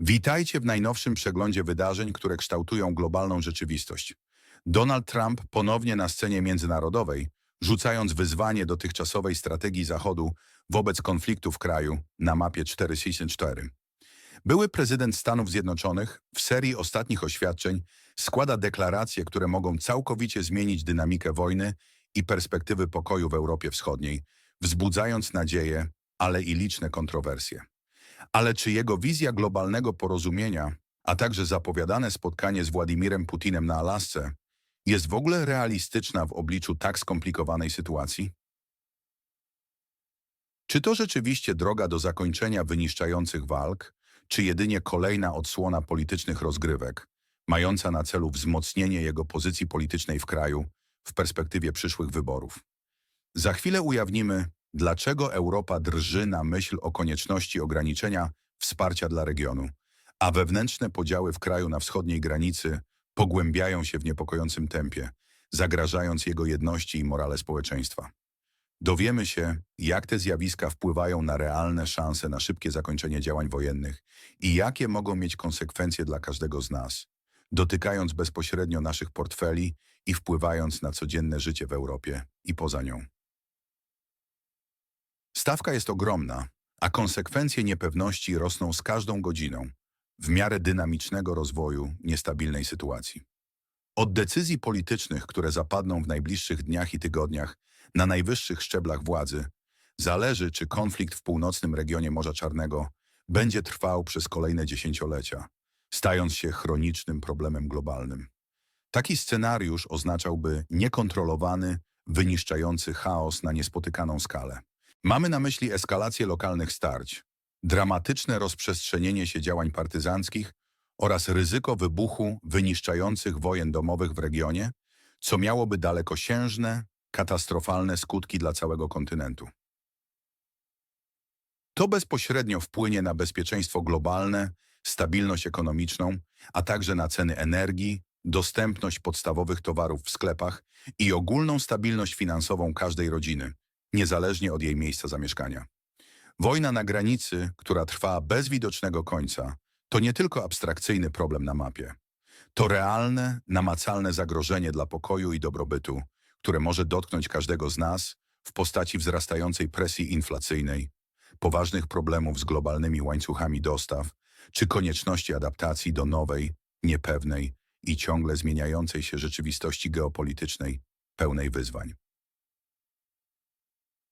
Witajcie w najnowszym przeglądzie wydarzeń, które kształtują globalną rzeczywistość. Donald Trump ponownie na scenie międzynarodowej, rzucając wyzwanie dotychczasowej strategii Zachodu wobec konfliktu w kraju na mapie 464. Były prezydent Stanów Zjednoczonych w serii ostatnich oświadczeń składa deklaracje, które mogą całkowicie zmienić dynamikę wojny i perspektywy pokoju w Europie Wschodniej, wzbudzając nadzieję, ale i liczne kontrowersje. Ale czy jego wizja globalnego porozumienia, a także zapowiadane spotkanie z Władimirem Putinem na Alasce, jest w ogóle realistyczna w obliczu tak skomplikowanej sytuacji? Czy to rzeczywiście droga do zakończenia wyniszczających walk, czy jedynie kolejna odsłona politycznych rozgrywek, mająca na celu wzmocnienie jego pozycji politycznej w kraju w perspektywie przyszłych wyborów? Za chwilę ujawnimy, dlaczego Europa drży na myśl o konieczności ograniczenia wsparcia dla regionu, a wewnętrzne podziały w kraju na wschodniej granicy pogłębiają się w niepokojącym tempie, zagrażając jego jedności i morale społeczeństwa. Dowiemy się, jak te zjawiska wpływają na realne szanse na szybkie zakończenie działań wojennych i jakie mogą mieć konsekwencje dla każdego z nas, dotykając bezpośrednio naszych portfeli i wpływając na codzienne życie w Europie i poza nią. Stawka jest ogromna, a konsekwencje niepewności rosną z każdą godziną, w miarę dynamicznego rozwoju niestabilnej sytuacji. Od decyzji politycznych, które zapadną w najbliższych dniach i tygodniach na najwyższych szczeblach władzy, zależy, czy konflikt w północnym regionie Morza Czarnego będzie trwał przez kolejne dziesięciolecia, stając się chronicznym problemem globalnym. Taki scenariusz oznaczałby niekontrolowany, wyniszczający chaos na niespotykaną skalę. Mamy na myśli eskalację lokalnych starć, dramatyczne rozprzestrzenienie się działań partyzanckich oraz ryzyko wybuchu wyniszczających wojen domowych w regionie, co miałoby dalekosiężne, katastrofalne skutki dla całego kontynentu. To bezpośrednio wpłynie na bezpieczeństwo globalne, stabilność ekonomiczną, a także na ceny energii, dostępność podstawowych towarów w sklepach i ogólną stabilność finansową każdej rodziny, niezależnie od jej miejsca zamieszkania. Wojna na granicy, która trwa bez widocznego końca, to nie tylko abstrakcyjny problem na mapie. To realne, namacalne zagrożenie dla pokoju i dobrobytu, które może dotknąć każdego z nas w postaci wzrastającej presji inflacyjnej, poważnych problemów z globalnymi łańcuchami dostaw, czy konieczności adaptacji do nowej, niepewnej i ciągle zmieniającej się rzeczywistości geopolitycznej, pełnej wyzwań.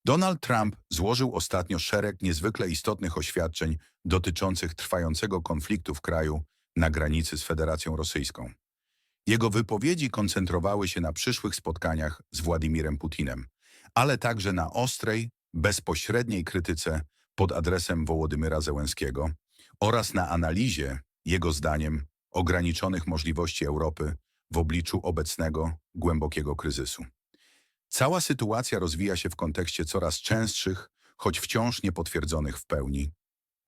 Donald Trump złożył ostatnio szereg niezwykle istotnych oświadczeń dotyczących trwającego konfliktu w kraju na granicy z Federacją Rosyjską. Jego wypowiedzi koncentrowały się na przyszłych spotkaniach z Władimirem Putinem, ale także na ostrej, bezpośredniej krytyce pod adresem Wołodymyra Zełenskiego oraz na analizie, jego zdaniem, ograniczonych możliwości Europy w obliczu obecnego, głębokiego kryzysu. Cała sytuacja rozwija się w kontekście coraz częstszych, choć wciąż niepotwierdzonych w pełni,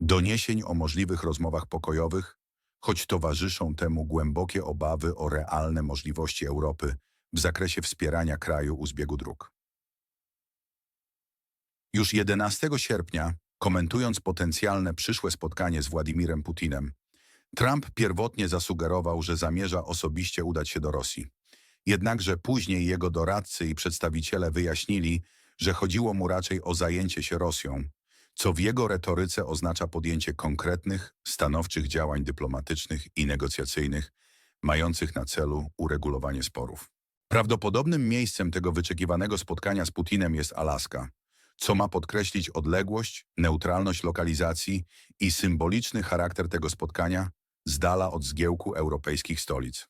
doniesień o możliwych rozmowach pokojowych, choć towarzyszą temu głębokie obawy o realne możliwości Europy w zakresie wspierania kraju u zbiegu dróg. Już 11 sierpnia, komentując potencjalne przyszłe spotkanie z Władimirem Putinem, Trump pierwotnie zasugerował, że zamierza osobiście udać się do Rosji. Jednakże później jego doradcy i przedstawiciele wyjaśnili, że chodziło mu raczej o zajęcie się Rosją, co w jego retoryce oznacza podjęcie konkretnych, stanowczych działań dyplomatycznych i negocjacyjnych, mających na celu uregulowanie sporów. Prawdopodobnym miejscem tego wyczekiwanego spotkania z Putinem jest Alaska, co ma podkreślić odległość, neutralność lokalizacji i symboliczny charakter tego spotkania z dala od zgiełku europejskich stolic.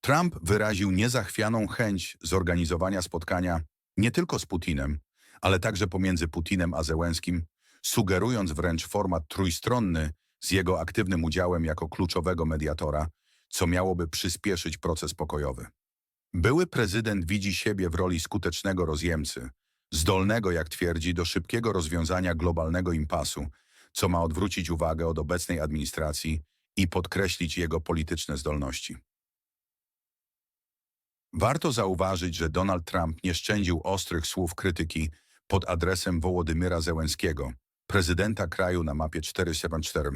Trump wyraził niezachwianą chęć zorganizowania spotkania nie tylko z Putinem, ale także pomiędzy Putinem a Zełenskim, sugerując wręcz format trójstronny z jego aktywnym udziałem jako kluczowego mediatora, co miałoby przyspieszyć proces pokojowy. Były prezydent widzi siebie w roli skutecznego rozjemcy, zdolnego, jak twierdzi, do szybkiego rozwiązania globalnego impasu, co ma odwrócić uwagę od obecnej administracji i podkreślić jego polityczne zdolności. Warto zauważyć, że Donald Trump nie szczędził ostrych słów krytyki pod adresem Wołodymyra Zełenskiego, prezydenta kraju na mapie 474.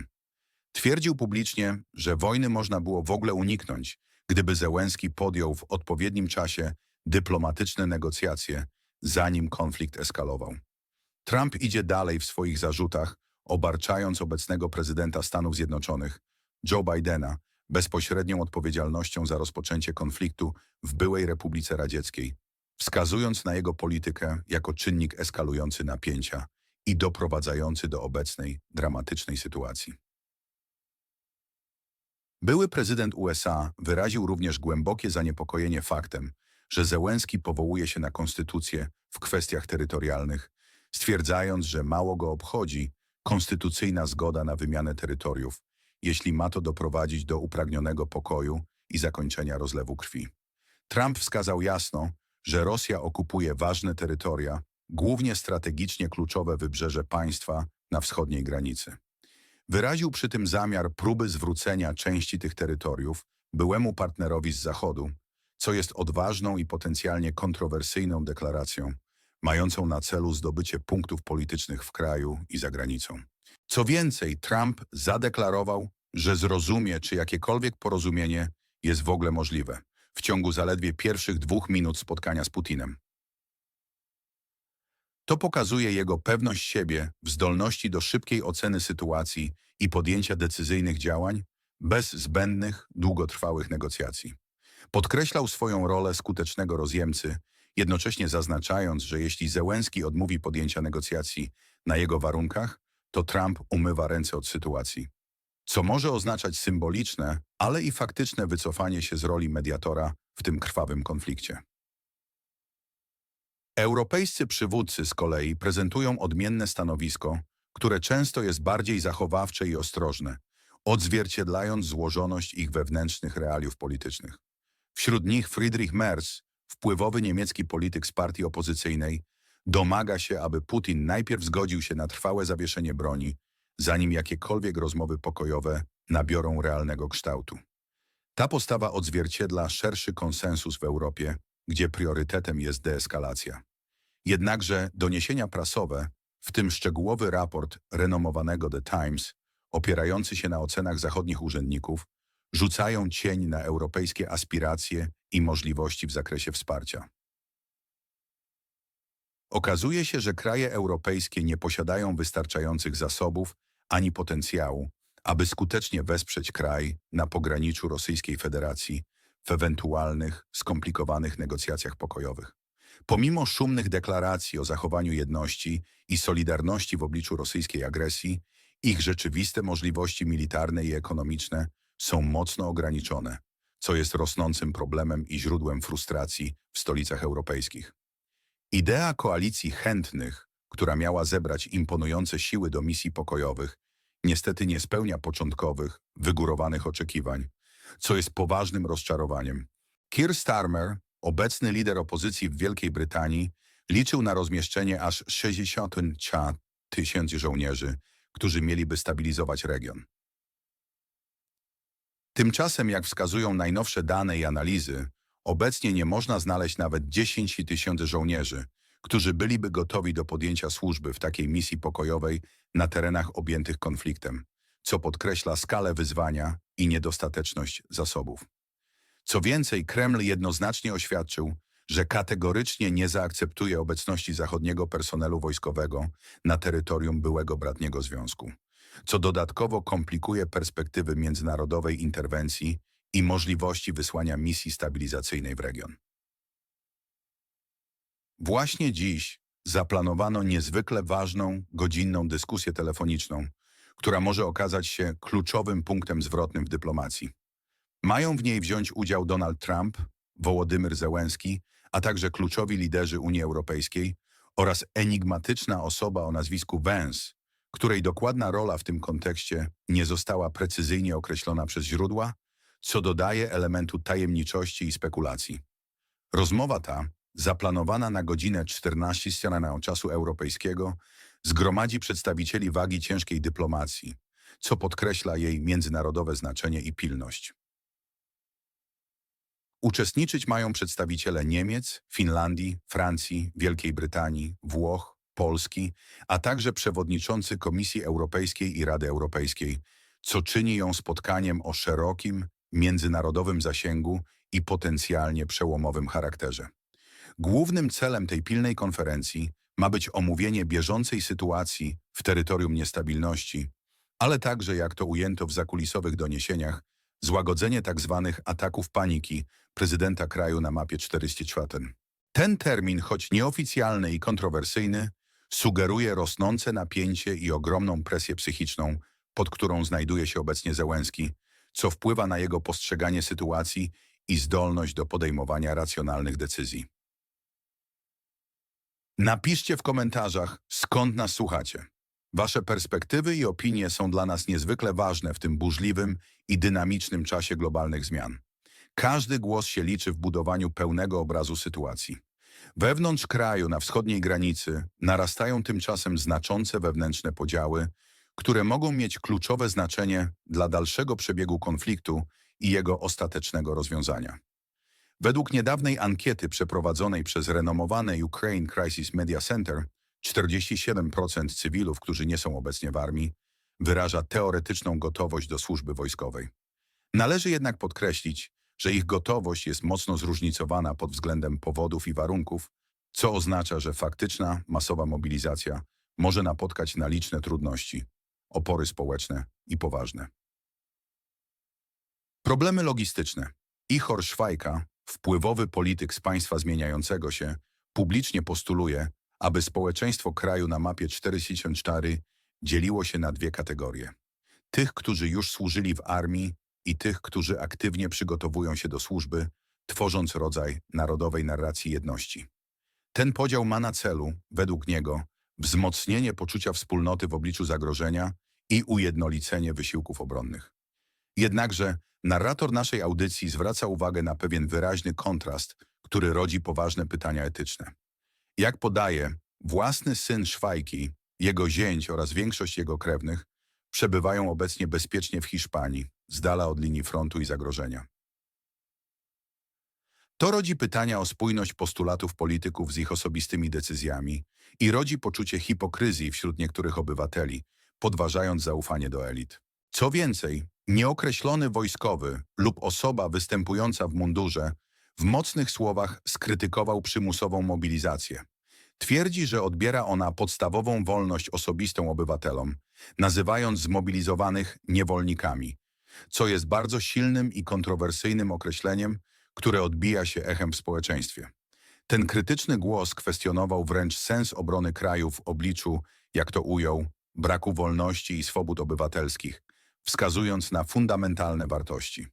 Twierdził publicznie, że wojny można było w ogóle uniknąć, gdyby Zełenski podjął w odpowiednim czasie dyplomatyczne negocjacje, zanim konflikt eskalował. Trump idzie dalej w swoich zarzutach, obarczając obecnego prezydenta Stanów Zjednoczonych, Joe Bidena, bezpośrednią odpowiedzialnością za rozpoczęcie konfliktu w byłej Republice Radzieckiej, wskazując na jego politykę jako czynnik eskalujący napięcia i doprowadzający do obecnej dramatycznej sytuacji. Były prezydent USA wyraził również głębokie zaniepokojenie faktem, że Zełenski powołuje się na konstytucję w kwestiach terytorialnych, stwierdzając, że mało go obchodzi konstytucyjna zgoda na wymianę terytoriów, jeśli ma to doprowadzić do upragnionego pokoju i zakończenia rozlewu krwi. Trump wskazał jasno, że Rosja okupuje ważne terytoria, głównie strategicznie kluczowe wybrzeże państwa na wschodniej granicy. Wyraził przy tym zamiar próby zwrócenia części tych terytoriów byłemu partnerowi z Zachodu, co jest odważną i potencjalnie kontrowersyjną deklaracją, mającą na celu zdobycie punktów politycznych w kraju i za granicą. Co więcej, Trump zadeklarował, że zrozumie, czy jakiekolwiek porozumienie jest w ogóle możliwe w ciągu zaledwie pierwszych dwóch minut spotkania z Putinem. To pokazuje jego pewność siebie w zdolności do szybkiej oceny sytuacji i podjęcia decyzyjnych działań bez zbędnych, długotrwałych negocjacji. Podkreślał swoją rolę skutecznego rozjemcy, jednocześnie zaznaczając, że jeśli Zełenski odmówi podjęcia negocjacji na jego warunkach, to Trump umywa ręce od sytuacji. Co może oznaczać symboliczne, ale i faktyczne wycofanie się z roli mediatora w tym krwawym konflikcie. Europejscy przywódcy z kolei prezentują odmienne stanowisko, które często jest bardziej zachowawcze i ostrożne, odzwierciedlając złożoność ich wewnętrznych realiów politycznych. Wśród nich Friedrich Merz, wpływowy niemiecki polityk z partii opozycyjnej, domaga się, aby Putin najpierw zgodził się na trwałe zawieszenie broni, zanim jakiekolwiek rozmowy pokojowe nabiorą realnego kształtu. Ta postawa odzwierciedla szerszy konsensus w Europie, gdzie priorytetem jest deeskalacja. Jednakże doniesienia prasowe, w tym szczegółowy raport renomowanego The Times, opierający się na ocenach zachodnich urzędników, rzucają cień na europejskie aspiracje i możliwości w zakresie wsparcia. Okazuje się, że kraje europejskie nie posiadają wystarczających zasobów ani potencjału, aby skutecznie wesprzeć kraj na pograniczu Rosyjskiej Federacji w ewentualnych, skomplikowanych negocjacjach pokojowych. Pomimo szumnych deklaracji o zachowaniu jedności i solidarności w obliczu rosyjskiej agresji, ich rzeczywiste możliwości militarne i ekonomiczne są mocno ograniczone, co jest rosnącym problemem i źródłem frustracji w stolicach europejskich. Idea koalicji chętnych, która miała zebrać imponujące siły do misji pokojowych, niestety nie spełnia początkowych, wygórowanych oczekiwań, co jest poważnym rozczarowaniem. Keir Starmer, obecny lider opozycji w Wielkiej Brytanii, liczył na rozmieszczenie aż 60 tysięcy żołnierzy, którzy mieliby stabilizować region. Tymczasem, jak wskazują najnowsze dane i analizy, obecnie nie można znaleźć nawet 10 tysięcy żołnierzy, którzy byliby gotowi do podjęcia służby w takiej misji pokojowej na terenach objętych konfliktem, co podkreśla skalę wyzwania i niedostateczność zasobów. Co więcej, Kreml jednoznacznie oświadczył, że kategorycznie nie zaakceptuje obecności zachodniego personelu wojskowego na terytorium byłego bratniego związku, co dodatkowo komplikuje perspektywy międzynarodowej interwencji i możliwości wysłania misji stabilizacyjnej w region. Właśnie dziś zaplanowano niezwykle ważną, godzinną dyskusję telefoniczną, która może okazać się kluczowym punktem zwrotnym w dyplomacji. Mają w niej wziąć udział Donald Trump, Wołodymyr Zełenski, a także kluczowi liderzy Unii Europejskiej oraz enigmatyczna osoba o nazwisku Vance, której dokładna rola w tym kontekście nie została precyzyjnie określona przez źródła, co dodaje elementu tajemniczości i spekulacji. Rozmowa ta zaplanowana na godzinę 14 strony czasu europejskiego, zgromadzi przedstawicieli wagi ciężkiej dyplomacji, co podkreśla jej międzynarodowe znaczenie i pilność. Uczestniczyć mają przedstawiciele Niemiec, Finlandii, Francji, Wielkiej Brytanii, Włoch, Polski, a także przewodniczący Komisji Europejskiej i Rady Europejskiej, co czyni ją spotkaniem o szerokim, międzynarodowym zasięgu i potencjalnie przełomowym charakterze. Głównym celem tej pilnej konferencji ma być omówienie bieżącej sytuacji w terytorium niestabilności, ale także, jak to ujęto w zakulisowych doniesieniach, złagodzenie tzw. ataków paniki prezydenta kraju na mapie 44. Ten termin, choć nieoficjalny i kontrowersyjny, sugeruje rosnące napięcie i ogromną presję psychiczną, pod którą znajduje się obecnie Zełenski, co wpływa na jego postrzeganie sytuacji i zdolność do podejmowania racjonalnych decyzji. Napiszcie w komentarzach, skąd nas słuchacie. Wasze perspektywy i opinie są dla nas niezwykle ważne w tym burzliwym i dynamicznym czasie globalnych zmian. Każdy głos się liczy w budowaniu pełnego obrazu sytuacji. Wewnątrz kraju, na wschodniej granicy, narastają tymczasem znaczące wewnętrzne podziały, które mogą mieć kluczowe znaczenie dla dalszego przebiegu konfliktu i jego ostatecznego rozwiązania. Według niedawnej ankiety przeprowadzonej przez renomowane Ukraine Crisis Media Center, 47% cywilów, którzy nie są obecnie w armii, wyraża teoretyczną gotowość do służby wojskowej. Należy jednak podkreślić, że ich gotowość jest mocno zróżnicowana pod względem powodów i warunków, co oznacza, że faktyczna, masowa mobilizacja może napotkać na liczne trudności, opory społeczne i poważne. Problemy logistyczne. Ichor Szwajka, wpływowy polityk z państwa zmieniającego się, publicznie postuluje, aby społeczeństwo kraju na mapie 44 dzieliło się na dwie kategorie. Tych, którzy już służyli w armii i tych, którzy aktywnie przygotowują się do służby, tworząc rodzaj narodowej narracji jedności. Ten podział ma na celu, według niego, wzmocnienie poczucia wspólnoty w obliczu zagrożenia i ujednolicenie wysiłków obronnych. Jednakże narrator naszej audycji zwraca uwagę na pewien wyraźny kontrast, który rodzi poważne pytania etyczne. Jak podaje, własny syn Szwajki, jego zięć oraz większość jego krewnych przebywają obecnie bezpiecznie w Hiszpanii, z dala od linii frontu i zagrożenia. To rodzi pytania o spójność postulatów polityków z ich osobistymi decyzjami i rodzi poczucie hipokryzji wśród niektórych obywateli, podważając zaufanie do elit. Co więcej, nieokreślony wojskowy lub osoba występująca w mundurze w mocnych słowach skrytykował przymusową mobilizację. Twierdzi, że odbiera ona podstawową wolność osobistą obywatelom, nazywając zmobilizowanych niewolnikami, co jest bardzo silnym i kontrowersyjnym określeniem, które odbija się echem w społeczeństwie. Ten krytyczny głos kwestionował wręcz sens obrony kraju w obliczu, jak to ujął, braku wolności i swobód obywatelskich, wskazując na fundamentalne wartości.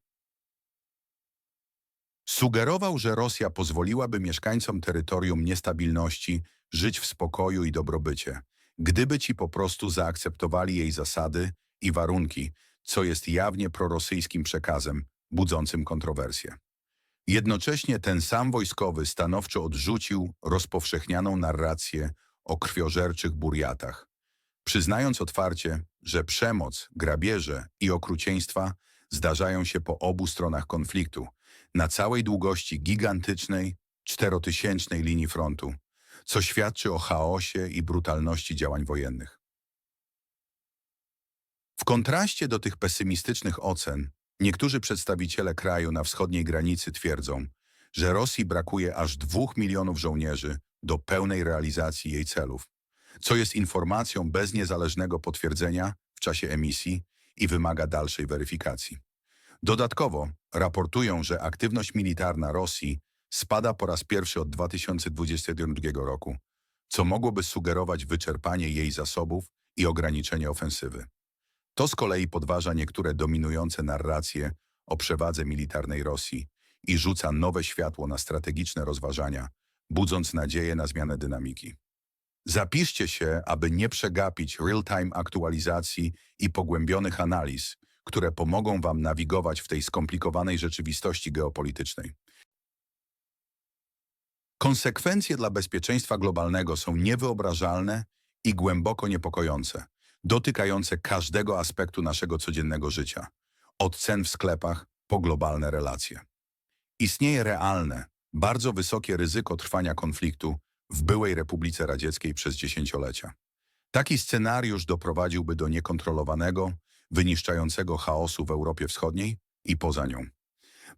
Sugerował, że Rosja pozwoliłaby mieszkańcom terytorium niestabilności żyć w spokoju i dobrobycie, gdyby ci po prostu zaakceptowali jej zasady i warunki, co jest jawnie prorosyjskim przekazem, budzącym kontrowersje. Jednocześnie ten sam wojskowy stanowczo odrzucił rozpowszechnianą narrację o krwiożerczych burjatach, przyznając otwarcie, że przemoc, grabieże i okrucieństwa zdarzają się po obu stronach konfliktu, na całej długości gigantycznej, czterotysięcznej linii frontu, co świadczy o chaosie i brutalności działań wojennych. W kontraście do tych pesymistycznych ocen, niektórzy przedstawiciele kraju na wschodniej granicy twierdzą, że Rosji brakuje aż dwóch milionów żołnierzy do pełnej realizacji jej celów, co jest informacją bez niezależnego potwierdzenia w czasie emisji i wymaga dalszej weryfikacji. Dodatkowo raportują, że aktywność militarna Rosji spada po raz pierwszy od 2022 roku, co mogłoby sugerować wyczerpanie jej zasobów i ograniczenie ofensywy. To z kolei podważa niektóre dominujące narracje o przewadze militarnej Rosji i rzuca nowe światło na strategiczne rozważania, budząc nadzieję na zmianę dynamiki. Zapiszcie się, aby nie przegapić real-time aktualizacji i pogłębionych analiz, które pomogą Wam nawigować w tej skomplikowanej rzeczywistości geopolitycznej. Konsekwencje dla bezpieczeństwa globalnego są niewyobrażalne i głęboko niepokojące, dotykające każdego aspektu naszego codziennego życia, od cen w sklepach po globalne relacje. Istnieje realne, bardzo wysokie ryzyko trwania konfliktu w byłej Republice Radzieckiej przez dziesięciolecia. Taki scenariusz doprowadziłby do niekontrolowanego, wyniszczającego chaosu w Europie Wschodniej i poza nią.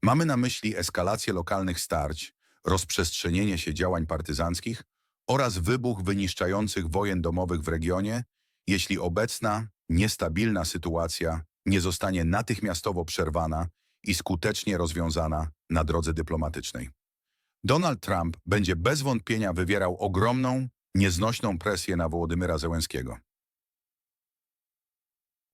Mamy na myśli eskalację lokalnych starć, rozprzestrzenienie się działań partyzanckich oraz wybuch wyniszczających wojen domowych w regionie, jeśli obecna, niestabilna sytuacja nie zostanie natychmiastowo przerwana i skutecznie rozwiązana na drodze dyplomatycznej. Donald Trump będzie bez wątpienia wywierał ogromną, nieznośną presję na Wołodymyra Zełenskiego.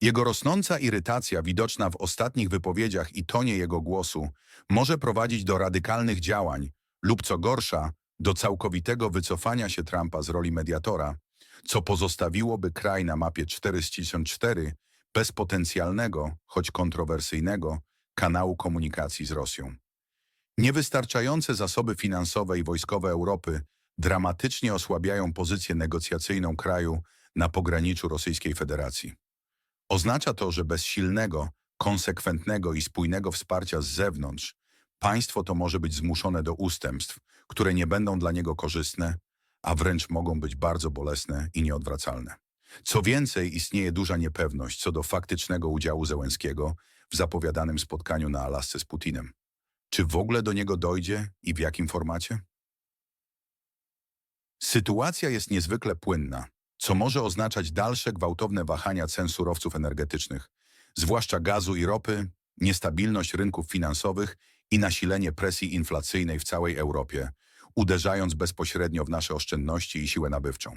Jego rosnąca irytacja widoczna w ostatnich wypowiedziach i tonie jego głosu może prowadzić do radykalnych działań lub co gorsza, do całkowitego wycofania się Trumpa z roli mediatora, co pozostawiłoby kraj na mapie 404 bez potencjalnego, choć kontrowersyjnego, kanału komunikacji z Rosją. Niewystarczające zasoby finansowe i wojskowe Europy dramatycznie osłabiają pozycję negocjacyjną kraju na pograniczu Rosyjskiej Federacji. Oznacza to, że bez silnego, konsekwentnego i spójnego wsparcia z zewnątrz państwo to może być zmuszone do ustępstw, które nie będą dla niego korzystne, a wręcz mogą być bardzo bolesne i nieodwracalne. Co więcej, istnieje duża niepewność co do faktycznego udziału Zełenskiego w zapowiadanym spotkaniu na Alasce z Putinem. Czy w ogóle do niego dojdzie i w jakim formacie? Sytuacja jest niezwykle płynna, co może oznaczać dalsze gwałtowne wahania cen surowców energetycznych, zwłaszcza gazu i ropy, niestabilność rynków finansowych i nasilenie presji inflacyjnej w całej Europie, uderzając bezpośrednio w nasze oszczędności i siłę nabywczą.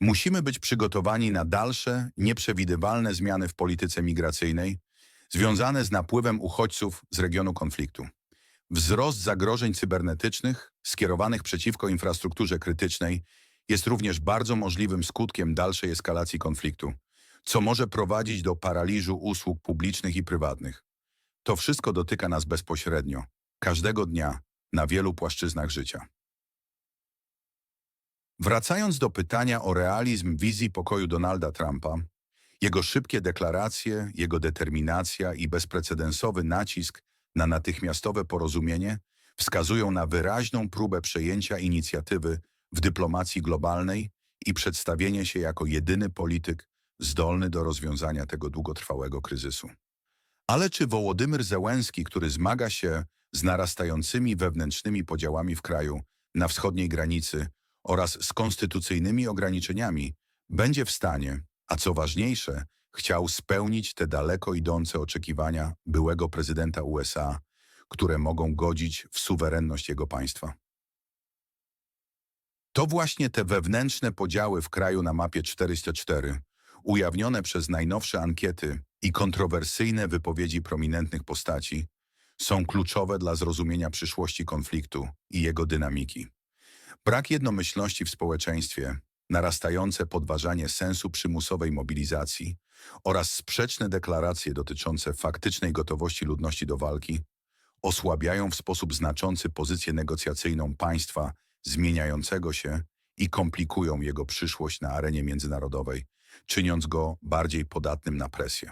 Musimy być przygotowani na dalsze, nieprzewidywalne zmiany w polityce migracyjnej związane z napływem uchodźców z regionu konfliktu. Wzrost zagrożeń cybernetycznych skierowanych przeciwko infrastrukturze krytycznej jest również bardzo możliwym skutkiem dalszej eskalacji konfliktu, co może prowadzić do paraliżu usług publicznych i prywatnych. To wszystko dotyka nas bezpośrednio, każdego dnia, na wielu płaszczyznach życia. Wracając do pytania o realizm wizji pokoju Donalda Trumpa, jego szybkie deklaracje, jego determinacja i bezprecedensowy nacisk na natychmiastowe porozumienie wskazują na wyraźną próbę przejęcia inicjatywy w dyplomacji globalnej i przedstawienie się jako jedyny polityk zdolny do rozwiązania tego długotrwałego kryzysu. Ale czy Wołodymyr Zełenski, który zmaga się z narastającymi wewnętrznymi podziałami w kraju na wschodniej granicy oraz z konstytucyjnymi ograniczeniami, będzie w stanie, a co ważniejsze, chciał spełnić te daleko idące oczekiwania byłego prezydenta USA, które mogą godzić w suwerenność jego państwa. To właśnie te wewnętrzne podziały w kraju na mapie 404, ujawnione przez najnowsze ankiety i kontrowersyjne wypowiedzi prominentnych postaci, są kluczowe dla zrozumienia przyszłości konfliktu i jego dynamiki. Brak jednomyślności w społeczeństwie, narastające podważanie sensu przymusowej mobilizacji oraz sprzeczne deklaracje dotyczące faktycznej gotowości ludności do walki osłabiają w sposób znaczący pozycję negocjacyjną państwa zmieniającego się i komplikują jego przyszłość na arenie międzynarodowej, czyniąc go bardziej podatnym na presję.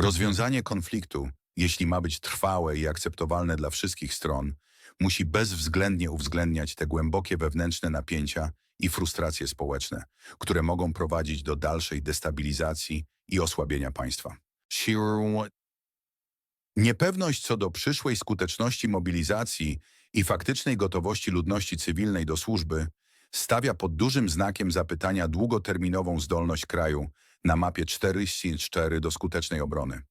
Rozwiązanie konfliktu, jeśli ma być trwałe i akceptowalne dla wszystkich stron, musi bezwzględnie uwzględniać te głębokie wewnętrzne napięcia i frustracje społeczne, które mogą prowadzić do dalszej destabilizacji i osłabienia państwa. Niepewność co do przyszłej skuteczności mobilizacji i faktycznej gotowości ludności cywilnej do służby stawia pod dużym znakiem zapytania długoterminową zdolność kraju na mapie 4 do skutecznej obrony.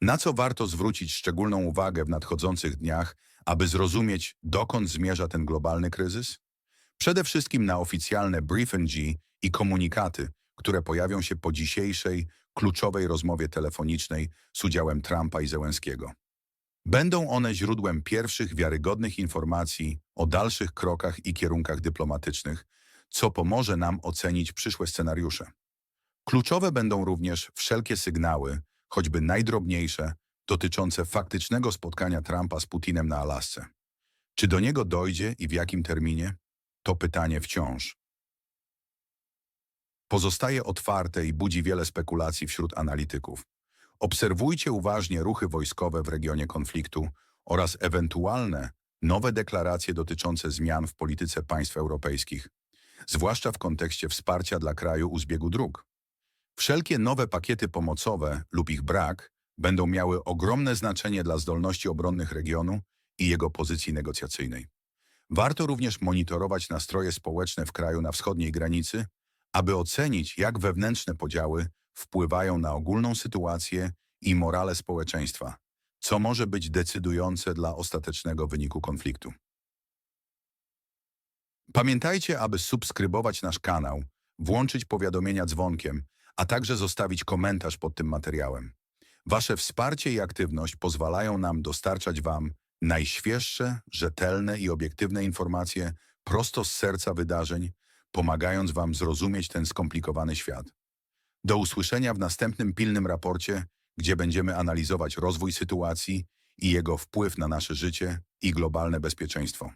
Na co warto zwrócić szczególną uwagę w nadchodzących dniach, aby zrozumieć, dokąd zmierza ten globalny kryzys? Przede wszystkim na oficjalne briefingi i komunikaty, które pojawią się po dzisiejszej, kluczowej rozmowie telefonicznej z udziałem Trumpa i Zełenskiego. Będą one źródłem pierwszych wiarygodnych informacji o dalszych krokach i kierunkach dyplomatycznych, co pomoże nam ocenić przyszłe scenariusze. Kluczowe będą również wszelkie sygnały, choćby najdrobniejsze, dotyczące faktycznego spotkania Trumpa z Putinem na Alasce. Czy do niego dojdzie i w jakim terminie? To pytanie wciąż pozostaje otwarte i budzi wiele spekulacji wśród analityków. Obserwujcie uważnie ruchy wojskowe w regionie konfliktu oraz ewentualne nowe deklaracje dotyczące zmian w polityce państw europejskich. zwłaszcza w kontekście wsparcia dla kraju u zbiegu dróg. Wszelkie nowe pakiety pomocowe lub ich brak będą miały ogromne znaczenie dla zdolności obronnych regionu i jego pozycji negocjacyjnej. Warto również monitorować nastroje społeczne w kraju na wschodniej granicy, aby ocenić, jak wewnętrzne podziały wpływają na ogólną sytuację i morale społeczeństwa, co może być decydujące dla ostatecznego wyniku konfliktu. Pamiętajcie, aby subskrybować nasz kanał, włączyć powiadomienia dzwonkiem, a także zostawić komentarz pod tym materiałem. Wasze wsparcie i aktywność pozwalają nam dostarczać Wam najświeższe, rzetelne i obiektywne informacje prosto z serca wydarzeń, pomagając Wam zrozumieć ten skomplikowany świat. Do usłyszenia w następnym pilnym raporcie, gdzie będziemy analizować rozwój sytuacji i jego wpływ na nasze życie i globalne bezpieczeństwo.